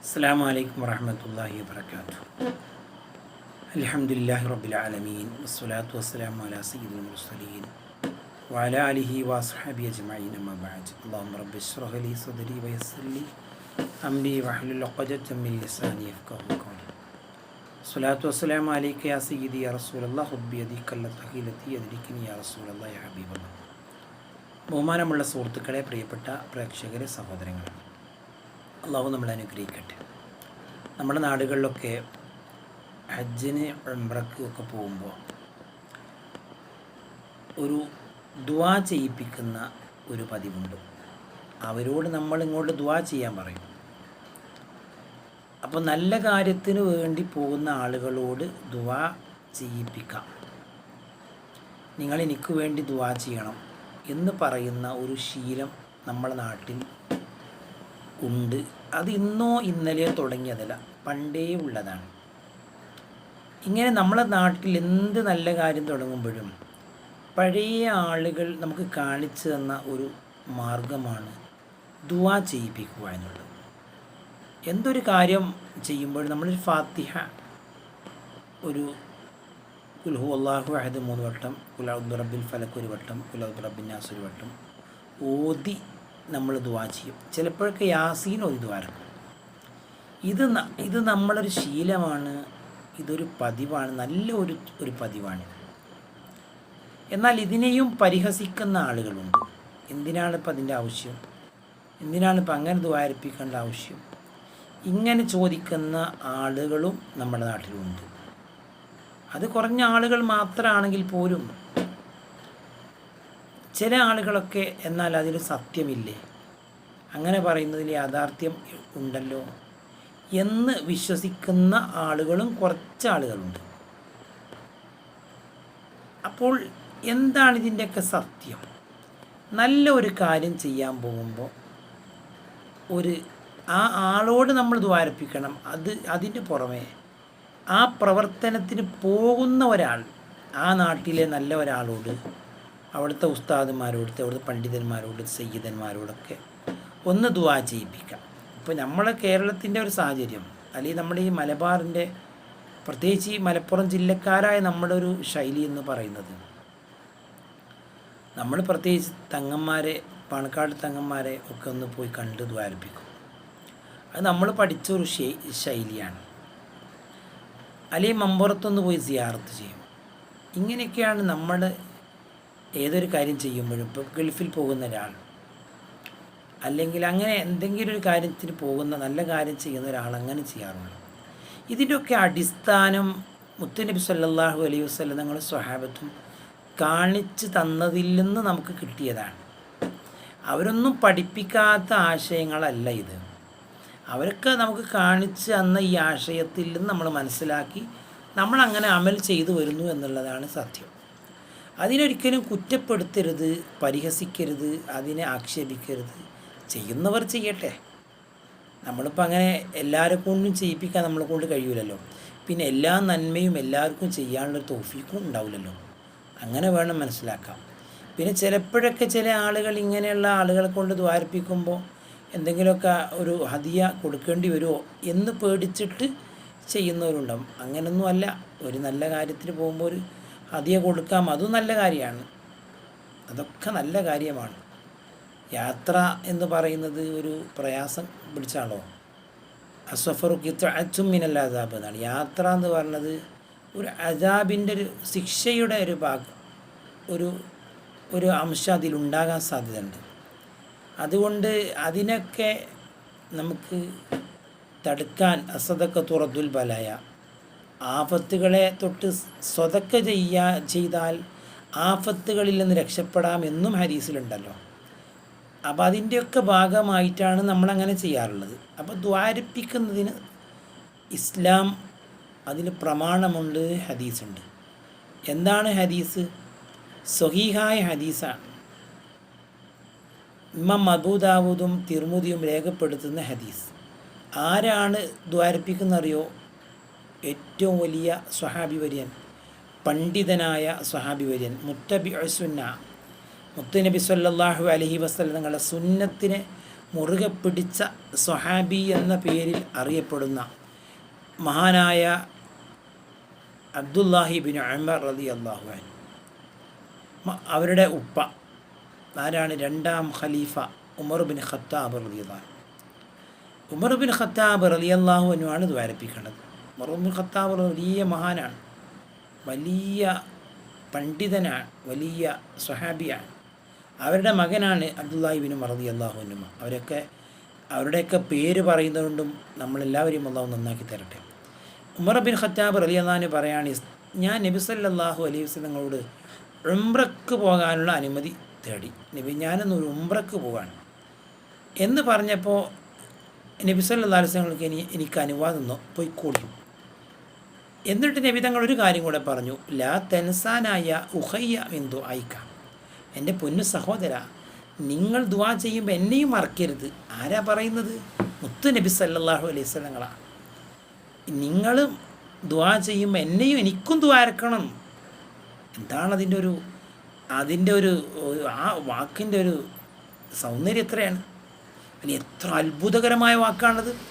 അസ്സാം വലൈക്കും വാഹമത്തല്ലാഹി വാത്തു അലഹമുല്ലാഹി റബുലാലമീൻ വസ്സലാത്തു വസ്സലാം അല സീദുൽ മുസ്ലീൻ വല അലിഹി വാസ്ഹാബി അജ്മീൻ അമ്മബാജ് അള്ളാഹു റബ്ബി ഷ്റഹലി സദരി വയസ്സലി അംബി വഹലുൽ ഒക്കജത്തമ്മിൽ ലിസാനി അഫ്കോളി സ്വലാത്തു വസ്സലാം അലൈക്ക് യാ സീദി യാ റസൂലല്ലാ ഹുബി അദിക്കല്ല തഹീലത്തി അദിരിക്കിനി യാ റസൂലല്ലാ യാ ബഹുമാനമുള്ള സുഹൃത്തുക്കളെ പ്രിയപ്പെട്ട പ്രേക്ഷകരെ സഹോദരങ്ങളാണ് അള്ളാഹു നമ്മളെ അനുഗ്രഹിക്കട്ടെ. നമ്മുടെ നാടുകളിലൊക്കെ ഹജ്ജിന് ഒക്കെ പോകുമ്പോൾ ഒരു ദുവാ ചെയ്യിപ്പിക്കുന്ന ഒരു പതിവുണ്ട്. അവരോട് നമ്മൾ ഇങ്ങോട്ട് ദുവാ ചെയ്യാൻ പറയും. അപ്പോൾ നല്ല കാര്യത്തിന് വേണ്ടി പോകുന്ന ആളുകളോട് ദുവാ ചെയ്യിപ്പിക്കാം. നിങ്ങൾ എനിക്ക് വേണ്ടി ദുവാ ചെയ്യണം എന്ന് പറയുന്ന ഒരു ശീലം നമ്മുടെ നാട്ടിൽ ഉണ്ട്. അത് ഇന്നോ ഇന്നലെയോ തുടങ്ങിയതല്ല. പണ്ടേ ഉള്ളതാണ്. ഇങ്ങനെ നമ്മളെ നാട്ടിൽ എന്ത് നല്ല കാര്യം തുടങ്ങുമ്പോഴും പഴയ ആളുകൾ നമുക്ക് കാണിച്ചു തന്ന ഒരു മാർഗമാണ് ദുവാ ചെയ്യിപ്പിക്കുക എന്നുള്ളത്. എന്തൊരു കാര്യം ചെയ്യുമ്പോൾ നമ്മളൊരു ഫാത്തിഹ ഒരു കുൽഹു അള്ളാഹു അഹദ് മൂന്ന് വട്ടം കുലാദ് റബ്ബിൽ ഫലക്ക് ഒരു വട്ടം റബ്ബിൻ നാസ് ഒരു വട്ടം ഓതി നമ്മൾ ദുവാ ചെയ്യും. ചിലപ്പോഴൊക്കെ യാസീൻ ഒരു ദ്വാരക്കും ഇത് ഇത് നമ്മളൊരു ശീലമാണ് ഇതൊരു പതിവാണ് നല്ല ഒരു ഒരു പതിവാണ്. എന്നാൽ ഇതിനെയും പരിഹസിക്കുന്ന ആളുകളുണ്ട്. എന്തിനാണ് ഇപ്പം അതിന്റെ ആവശ്യം? എന്തിനാണ് ഇപ്പം അങ്ങനെ ദ്വാരിപ്പിക്കേണ്ട ആവശ്യം? ഇങ്ങനെ ചോദിക്കുന്ന ആളുകളും നമ്മുടെ നാട്ടിലുണ്ട്. അത് കുറഞ്ഞ ആളുകൾ മാത്രമാണെങ്കിൽ പോലും ചില ആളുകളൊക്കെ എന്നാൽ അതിൽ സത്യമില്ലേ? അങ്ങനെ പറയുന്നതിൽ യാഥാർത്ഥ്യം ഉണ്ടല്ലോ. എന്ന് വിശ്വസിക്കുന്ന ആളുകളും കുറച്ച് ആളുകളുണ്ട്. അപ്പോൾ എന്താണ് ഇതിന്റെയൊക്കെ സത്യം? നല്ല ഒരു കാര്യം ചെയ്യാൻ പോകുമ്പോൾ ഒരു ആ ആളോട് നമ്മൾ ദ്വാരപ്പിക്കണം. അത് അതിന് പുറമേ ആ പ്രവർത്തനത്തിന് പോകുന്ന ഒരാൾ ആ നാട്ടിലെ നല്ല ഒരാളോട് അവിടുത്തെ ഉസ്താദുമാരോട് അവിടുത്തെ പണ്ഡിതന്മാരോട് സയ്യിദന്മാരോടൊക്കെ ഒന്ന് ദുവാ ചെയ്യിപ്പിക്കാം. ഇപ്പോൾ നമ്മളെ കേരളത്തിന്റെ ഒരു സാഹചര്യം അല്ലെങ്കിൽ നമ്മുടെ ഈ മലബാറിന്റെ പ്രത്യേകിച്ച് ഈ മലപ്പുറം ജില്ലക്കാരായ നമ്മുടെ ഒരു ശൈലി എന്ന് പറയുന്നത്. നമ്മൾ പ്രത്യേകിച്ച് തങ്ങന്മാരെ പാണക്കാട് തങ്ങന്മാരെ ഒക്കെ ഒന്ന് പോയി കണ്ട് ദ്വാരിപ്പിക്കും അത് നമ്മൾ പഠിച്ച ഒരു ശൈ- ശൈലിയാണ്. അല്ലെങ്കിൽ മമ്പുറത്തൊന്ന് പോയി സിയാർത്ത് ചെയ്യും. ഇങ്ങനെയൊക്കെയാണ് നമ്മൾ ഏതൊരു കാര്യം ചെയ്യുമ്പോഴും ഇപ്പോൾ ഗൾഫിൽ പോകുന്ന ഒരാൾ അല്ലെങ്കിൽ അങ്ങനെ എന്തെങ്കിലും ഒരു കാര്യത്തിന് പോകുന്ന നല്ല കാര്യം ചെയ്യുന്ന ഒരാൾ അങ്ങനെ ചെയ്യാറുണ്ട്. ഇതിന്റെയൊക്കെ അടിസ്ഥാനം മുത്തനബി സല്ലാഹു അലൈഹി വസ്ലം നിങ്ങൾ സ്വഹാബത്തും കാണിച്ചു തന്നതിൽ നിന്ന് നമുക്ക് കിട്ടിയതാണ്. അവരൊന്നും പഠിപ്പിക്കാത്ത ആശയങ്ങളല്ല ഇത്. അവരൊക്കെ നമുക്ക് കാണിച്ച് തന്ന ഈ ആശയത്തിൽ നിന്ന് നമ്മൾ മനസ്സിലാക്കി നമ്മളങ്ങനെ അമൽ ചെയ്തു വരുന്നു എന്നുള്ളതാണ് സത്യം. അതിനൊരിക്കലും കുറ്റപ്പെടുത്തരുത് പരിഹസിക്കരുത് അതിനെ ആക്ഷേപിക്കരുത്. ചെയ്യുന്നവർ ചെയ്യട്ടെ. നമ്മളിപ്പോൾ അങ്ങനെ എല്ലാവരെ കൊണ്ടും ചെയ്യിപ്പിക്കാൻ നമ്മളെ കൊണ്ട് കഴിയൂലല്ലോ. പിന്നെ എല്ലാ നന്മയും എല്ലാവർക്കും ചെയ്യാനുള്ളൊരു തോഫീക്കും ഉണ്ടാവില്ലല്ലോ അങ്ങനെ വേണം മനസ്സിലാക്കാം. പിന്നെ ചിലപ്പോഴൊക്കെ ചില ആളുകൾ ഇങ്ങനെയുള്ള ആളുകളെ കൊണ്ട് ദ്വാരിപ്പിക്കുമ്പോൾ എന്തെങ്കിലുമൊക്കെ ഒരു ഹതിയ കൊടുക്കേണ്ടി വരുമോ എന്ന് പേടിച്ചിട്ട് ചെയ്യുന്നവരുണ്ടാവും. അങ്ങനൊന്നും അല്ല. ഒരു നല്ല കാര്യത്തിന് പോകുമ്പോൾ ഒരു ഹദിയ കൊടുക്കാം അതും നല്ല കാര്യമാണ്. അതൊക്കെ നല്ല കാര്യമാണ്. യാത്ര എന്ന് പറയുന്നത് ഒരു പ്രയാസം പിടിച്ചാണോ അസഫറു കിത്തുമിനല്ല അതാബ് എന്നാണ്. യാത്ര എന്ന് പറഞ്ഞത് ഒരു അജാബിന്റെ ഒരു ശിക്ഷയുടെ ഒരു ഭാഗം ഒരു ഒരു അംശം അതിലുണ്ടാകാൻ സാധ്യതയുണ്ട്. അതുകൊണ്ട് അതിനൊക്കെ നമുക്ക് തടുക്കാൻ അസദക്ക തുറത്തുൽ ബലയ ആപത്തുകളെ തൊട്ട് സ്വതക്ക ചെയ്യാ ചെയ്താൽ ആപത്തുകളിൽ നിന്ന് രക്ഷപ്പെടാം എന്നും ഹരീസിലുണ്ടല്ലോ അപ്പോൾ അതിന്റെയൊക്കെ ഭാഗമായിട്ടാണ് നമ്മളങ്ങനെ ചെയ്യാറുള്ളത്. അപ്പോൾ ദ്വാരിപ്പിക്കുന്നതിന് ഇസ്ലാം അതിന് പ്രമാണമുണ്ട് ഹദീസുണ്ട്. എന്താണ് ഹദീസ്? സ്വഹീഹായ ഹദീസാണ്. ഇമ്മ മബൂദാവൂദും തിർമുദിയും രേഖപ്പെടുത്തുന്ന ഹദീസ്. ആരാണ് ദ്വാരിപ്പിക്കുന്നറിയോ? ഏറ്റവും വലിയ സ്വഹാബി വര്യൻ പണ്ഡിതനായ സ്വഹാബി വര്യൻ മുത്തബി സുന്ന. മുത്തുനബി സല്ലാഹു അലഹി വസ്ലം തങ്ങളുടെ സുന്നത്തിനെ മുറുകെ പിടിച്ച സ്വഹാബി എന്ന പേരിൽ അറിയപ്പെടുന്ന മഹാനായ അബ്ദുല്ലാഹി ബിൻ അമർ റതി അള്ളാഹുവാൻ അവരുടെ ഉപ്പ ആരാണ്? രണ്ടാം ഖലീഫ ഉമർ ബിൻ ഖത്താബ് റളിയല്ലാഹു ഉമർ ബിൻ ഖത്താബ് റളിയല്ലാഹു അനുവാണ് ദ്വാരപ്പിക്കേണ്ടത് ബിൻ ഖത്താബ് വലിയ മഹാനാണ്. വലിയ പണ്ഡിതനാണ് വലിയ സ്വഹാബിയാണ്. അവരുടെ മകനാണ് അബ്ദുല്ലാഹിബിൻ മറദി അള്ളാഹുനുമ അവരൊക്കെ അവരുടെയൊക്കെ പേര് പറയുന്നതുകൊണ്ടും നമ്മളെല്ലാവരെയും അള്ളാഹു നന്നാക്കി തരട്ടെ. ഉമർ ബിൻ ഖത്താബ് അലി അള്ളഹാന് പറയാണ് ഞാൻ നബി സല്ലല്ലാഹു അലൈഹി വസ്ലങ്ങളോട് ഉംറക്ക് പോകാനുള്ള അനുമതി തേടി. നബി ഞാനൊന്ന് ഒരു ഉംറക്ക് പോകാണ് എന്ന് പറഞ്ഞപ്പോൾ നബി സല്ലല്ലാഹു അലൈഹി ഇനി എനിക്ക് അനുവാദം തന്നു? പോയി കൂടി എന്നിട്ട് നബി തങ്ങൾ ഒരു കാര്യം കൂടെ പറഞ്ഞു ലാ തെൻസാനായ ഉഹയ്യ ബിന്ദു അയക്ക എന്റെ പൊന്നു സഹോദര നിങ്ങൾ ദുവാ ചെയ്യുമ്പോൾ എന്നെയും മറക്കരുത്. ആരാ പറയുന്നത്? മുത്തു നബി സല്ലാഹു അലൈഹി സ്വലങ്ങളാണ് നിങ്ങൾ ദുവാ ചെയ്യുമ്പോൾ എന്നെയും എനിക്കും ദ്വാരക്കണം എന്താണ് അതിന്റെ ഒരു അതിന്റെ ഒരു ആ വാക്കിന്റെ ഒരു സൗന്ദര്യം എത്രയാണ്? അല്ലെങ്കിൽ എത്ര അത്ഭുതകരമായ വാക്കാണത്.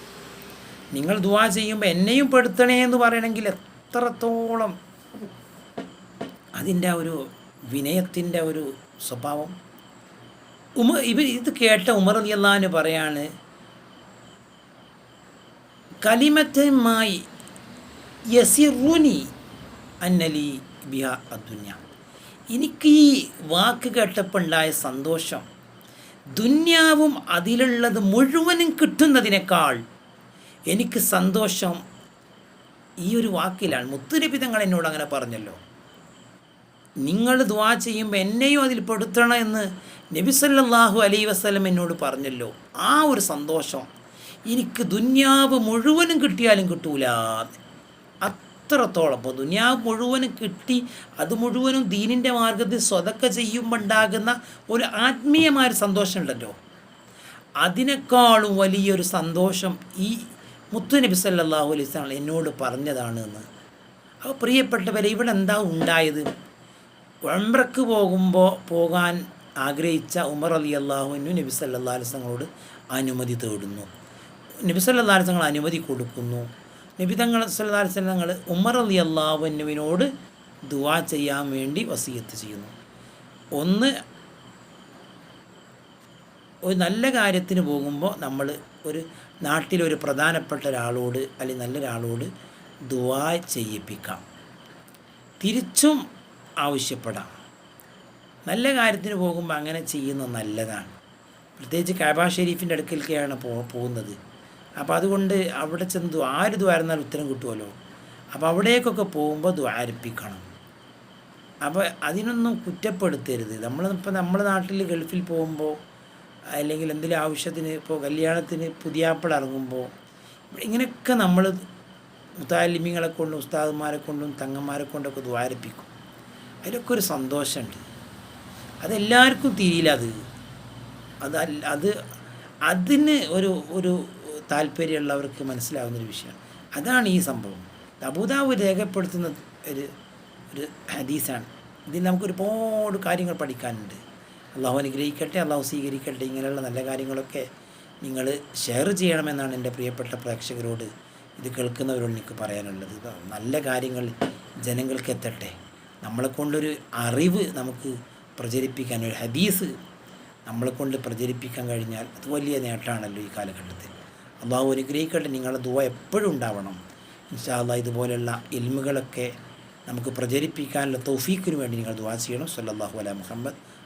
നിങ്ങൾ ദുവാ ചെയ്യുമ്പോൾ എന്നെയും പെടുത്തണേ എന്ന് പറയണമെങ്കിൽ എത്രത്തോളം അതിന്റെ ഒരു വിനയത്തിന്റെ ഒരു സ്വഭാവം. ഉമ ഇവർ ഇത് കേട്ട ഉമർ അലിയല്ലാന്ന് പറയാണ് കലിമത്തമായി യസിറുനി അന്നലി ബിഹ അദ്ദുന്യ എനിക്ക് ഈ വാക്ക് കേട്ടപ്പോൾ ഉണ്ടായ സന്തോഷം. ദുന്യാവും അതിലുള്ളത് മുഴുവനും കിട്ടുന്നതിനേക്കാൾ എനിക്ക് സന്തോഷം ഈ ഒരു വാക്കിലാണ്. മുത്തുരപിതങ്ങൾ എന്നോട് അങ്ങനെ പറഞ്ഞല്ലോ. നിങ്ങൾ ദ്വാ ചെയ്യുമ്പോൾ എന്നെയും അതിൽ പെടുത്തണം എന്ന് നബിസല്ലാഹു അലൈ വസ്ലം എന്നോട് പറഞ്ഞല്ലോ. ആ ഒരു സന്തോഷം എനിക്ക് ദുന്യാവ് മുഴുവനും കിട്ടിയാലും കിട്ടൂല. അത്രത്തോളം. അപ്പോൾ ദുന്യാവ് മുഴുവനും കിട്ടി അത് മുഴുവനും ദീനിന്റെ മാർഗത്തിൽ സ്വതക്ക ചെയ്യുമ്പോൾ ഉണ്ടാകുന്ന ഒരു ആത്മീയമായൊരു സന്തോഷമുണ്ടല്ലോ. അതിനേക്കാളും വലിയൊരു സന്തോഷം ഈ മുത്തു നബി സല്ലാഹു അലൈഹി സ്വലാം എന്നോട് പറഞ്ഞതാണ് എന്ന്. അപ്പോൾ പ്രിയപ്പെട്ടവരെ ഇവിടെ എന്താ ഉണ്ടായത്? ഉംറക്ക് പോകുമ്പോൾ പോകാൻ ആഗ്രഹിച്ച ഉമർ അലി അള്ളാഹുവിനു നബി സല്ലാ അലിസ്ങ്ങളോട് അനുമതി തേടുന്നു. നബി സല്ലാ അലിസ്ങ്ങൾ അനുമതി കൊടുക്കുന്നു. നബി തങ്ങൾ സല്ലാ അലിസ്ലങ്ങൾ ഉമർ അലി അള്ളാഹുവിനുവിനോട് ദുവാ ചെയ്യാൻ വേണ്ടി വസീയത്ത് ചെയ്യുന്നു. ഒന്ന് ഒരു നല്ല കാര്യത്തിന് പോകുമ്പോൾ നമ്മൾ ഒരു നാട്ടിലൊരു പ്രധാനപ്പെട്ട ഒരാളോട് അല്ലെങ്കിൽ നല്ലൊരാളോട് ദുവാ ചെയ്യിപ്പിക്കാം. തിരിച്ചും ആവശ്യപ്പെടാം. നല്ല കാര്യത്തിന് പോകുമ്പോൾ അങ്ങനെ ചെയ്യുന്നത് നല്ലതാണ്. പ്രത്യേകിച്ച് കാബ ഷെരീഫിന്റെ അടുക്കലേക്കാണ് പോ പോകുന്നത്. അപ്പോൾ അതുകൊണ്ട് അവിടെ ചെന്ന് ആര് ദ്വാരുന്നാൽ ഉത്തരം കിട്ടുമല്ലോ അപ്പോൾ അവിടേക്കൊക്കെ പോകുമ്പോൾ ദ്വാരിപ്പിക്കണം അപ്പോൾ അതിനൊന്നും കുറ്റപ്പെടുത്തരുത്. നമ്മളിപ്പോൾ നമ്മുടെ നാട്ടിൽ ഗൾഫിൽ പോകുമ്പോൾ അല്ലെങ്കിൽ എന്തെങ്കിലും ആവശ്യത്തിന് ഇപ്പോൾ കല്യാണത്തിന് പുതിയാപ്പിള ഇറങ്ങുമ്പോൾ ഇങ്ങനെയൊക്കെ നമ്മൾ മുത്താലിമിങ്ങളെ കൊണ്ടും ഉസ്താദന്മാരെ കൊണ്ടും തങ്ങന്മാരെ കൊണ്ടൊക്കെ ദ്വാരിപ്പിക്കും. അതിലൊക്കെ ഒരു സന്തോഷമുണ്ട്. അതെല്ലാവർക്കും തിരിയില്ല അത്. അത് അത് അതിന് ഒരു ഒരു താല്പര്യമുള്ളവർക്ക് മനസ്സിലാവുന്നൊരു വിഷയമാണ്. അതാണ് ഈ സംഭവം. അബുദാബ് രേഖപ്പെടുത്തുന്ന ഒരു ഒരു ഹദീസാണ്. ഇതിൽ നമുക്ക് ഒരുപാട് കാര്യങ്ങൾ പഠിക്കാനുണ്ട്. അള്ളാഹു അനുഗ്രഹിക്കട്ടെ അള്ളാഹു സ്വീകരിക്കട്ടെ ഇങ്ങനെയുള്ള നല്ല കാര്യങ്ങളൊക്കെ നിങ്ങൾ ഷെയർ ചെയ്യണമെന്നാണ് എന്റെ പ്രിയപ്പെട്ട പ്രേക്ഷകരോട് ഇത് കേൾക്കുന്നവരോട് എനിക്ക് പറയാനുള്ളത്. നല്ല കാര്യങ്ങൾ ജനങ്ങൾക്ക് എത്തട്ടെ. നമ്മളെ കൊണ്ടൊരു അറിവ് നമുക്ക് പ്രചരിപ്പിക്കാൻ ഒരു ഹദീസ് നമ്മളെക്കൊണ്ട് പ്രചരിപ്പിക്കാൻ കഴിഞ്ഞാൽ അത് വലിയ നേട്ടമാണല്ലോ ഈ കാലഘട്ടത്തിൽ. അള്ളാഹു അനുഗ്രഹിക്കട്ടെ നിങ്ങളുടെ ദുവ എപ്പോഴും ഉണ്ടാവണം. ഇൻഷാല്ല ഇതുപോലെയുള്ള ഇൽമുകളൊക്കെ നമുക്ക് പ്രചരിപ്പിക്കാനുള്ള തൗഫീഖിന് വേണ്ടി നിങ്ങൾ ദുവാ ചെയ്യണം. സല്ലാഹു അല മുഹമ്മദ്.